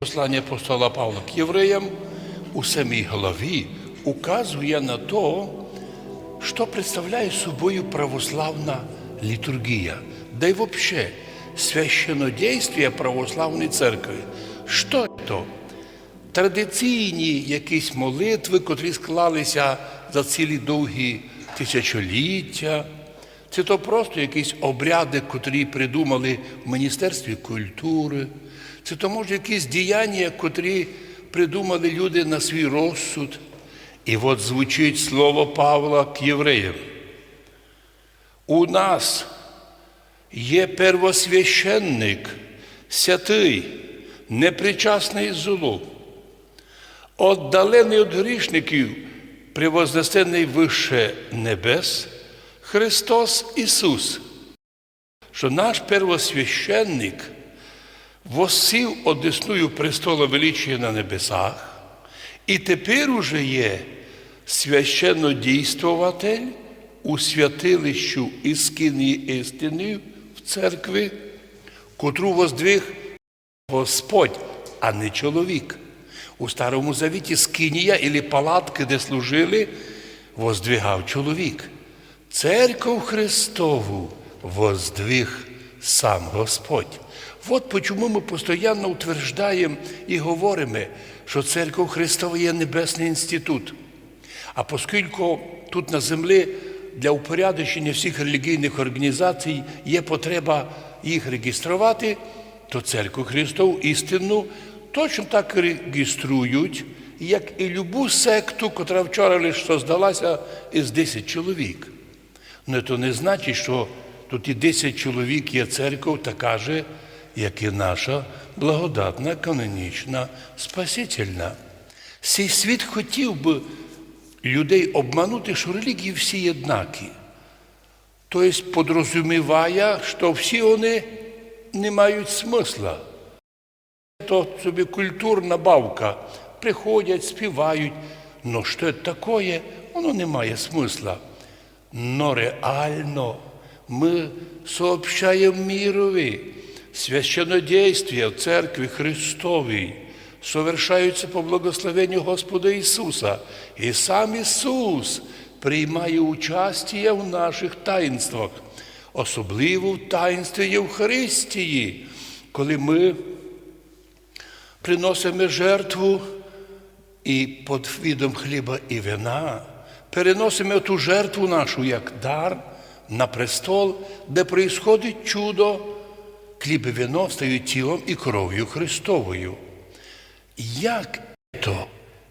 Послання апостола Павла к євреям у самій главі указує на то, що представляє собою православна літургія, да й взагалі священодействие православної церкви. Що це? Традиційні якісь молитви, котрі склалися за цілі довгі тисячоліття. Це то просто якісь обряди, котрі придумали в Міністерстві культури. Це то може якісь діяння, котрі придумали люди на свій розсуд. І от звучить слово Павла к євреям. У нас є первосвященник, святий, непричасний злу, отдалений від грішників, превознесений вище небес, Христос Ісус, що наш первосвященник восів одесную престола величия на небесах, і тепер уже є священнодійствователь у святилищу іскинії істини в церкві, котру воздвиг Господь, а не чоловік. У Старому Завіті скинія і палатки, де служили, воздвигав чоловік. Церкву Христову воздвиг сам Господь. От почому ми постійно утверждаємо і говоримо, що церква Христова є небесний інститут. А оскільки тут на землі для упорядочення всіх релігійних організацій є потреба їх реєструвати, то церкву Христову істинну точно так реєструють, як і любу секту, котра вчора лише создалася із 10 чоловік. Ну, це не значить, що тут і 10 чоловік є церква така же, як і наша благодатна, канонічна, спасительна. Цей світ хотів би людей обманути, що релігії всі однакі. Тобто подрозуміває, що всі вони не мають смисла. То собі культурна бавка. Приходять, співають. Но що це таке, воно не має смисла. Но реально ми сообщаємо мірові. Священодействие в Церкві Христовій совершаються по благословенню Господа Ісуса. І сам Ісус приймає участие в наших таїнствах, особливо в таїнстві Євхаристії, коли ми приносимо жертву і під видом хліба і вина переносимо ту жертву нашу як дар на престол, де происходить чудо, хліб і вино стають тілом і кров'ю Христовою. Як то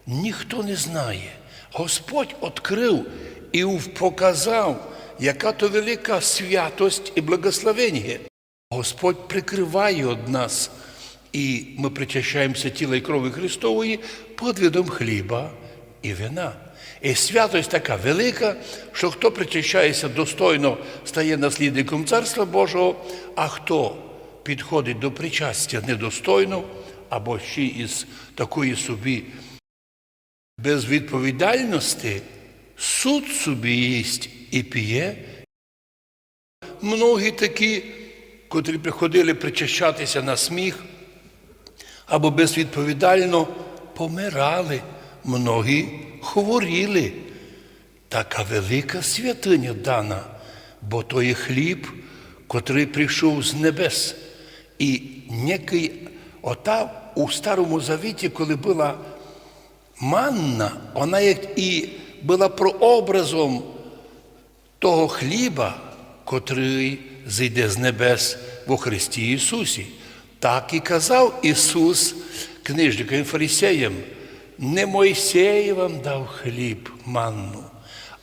ніхто не знає. Господь відкрив і показав, яка то велика святость і благословення. Господь прикриває від нас, і ми причащаємося тіла і крові Христової під видом хліба і вина. І святость така велика, що хто причащається достойно, стає наслідником Царства Божого, а хто підходить до причастя недостойно, або ще із такої собі безвідповідальності, суд собі їсть і п'є. Многі такі, котрі приходили причащатися на сміх, або безвідповідально помирали, многі хворіли. Така велика святиня дана, бо то є хліб, котрий прийшов з небес. І некий ота у Старому Завіті, коли була манна, вона як і була прообразом того хліба, котрий зійде з небес во Христі Ісусі. Так і казав Ісус книжникам і фарисеям, не Мойсей вам дав хліб, манну,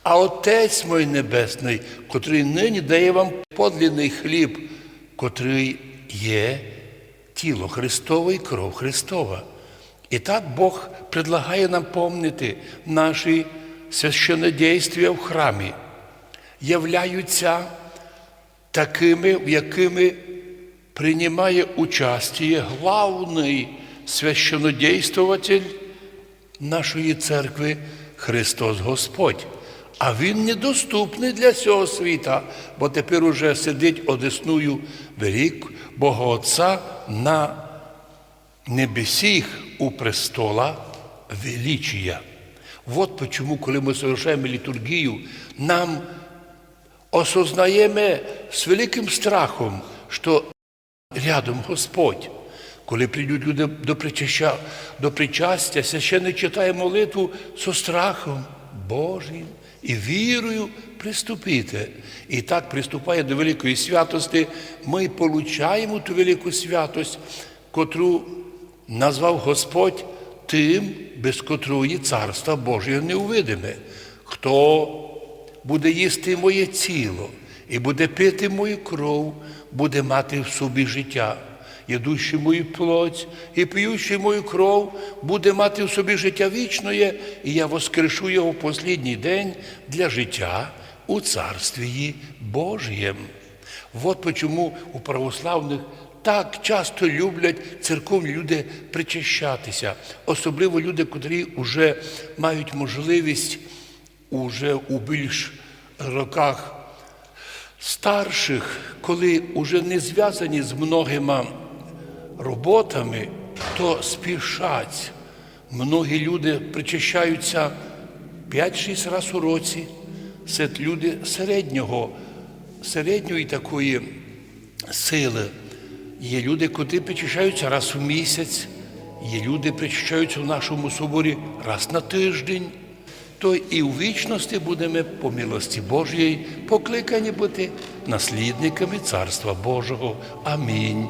а Отець мой Небесний, котрий нині дає вам подлінний хліб, котрий є тіло Христове і кров Христова. І так Бог предлагає нам помнити наші священодействия в храмі, являються такими, в якими приймає участие главний священодействователь нашої церкви Христос Господь. А Він недоступний для цього світа, бо тепер уже сидить одесную велик Бога Отця на небесіх у престола величия. Вот почему, коли ми совершаємо літургію, нам осознаємо з великим страхом, що рядом Господь. Коли прийдуть люди до причаща, до причастя, священник читає молитву со страхом Божим і вірою приступити. І так приступає до великої святості, ми получаємо ту велику святость, котру назвав Господь тим, без котрої царства Божого не увидиме. Хто буде їсти моє тіло і буде пити мою кров, буде мати в собі життя. Єдущий мою плоть і п'ющий мою кров, буде мати в собі життя вічне, і я воскрешу його в послідній день для життя у Царстві Божієм. Вот почому у православних так часто люблять церковні люди причащатися, особливо люди, котрі вже мають можливість уже у більш роках старших, коли вже не зв'язані з многими роботами, то спішать. Многі люди причащаються 5-6 разів у році. Це люди середнього, середньої такої сили. Є люди, котрі причащаються раз у місяць, є люди, причащаються в нашому соборі раз на тиждень. То і у вічності будемо по милості Божої покликані бути наслідниками Царства Божого. Амінь.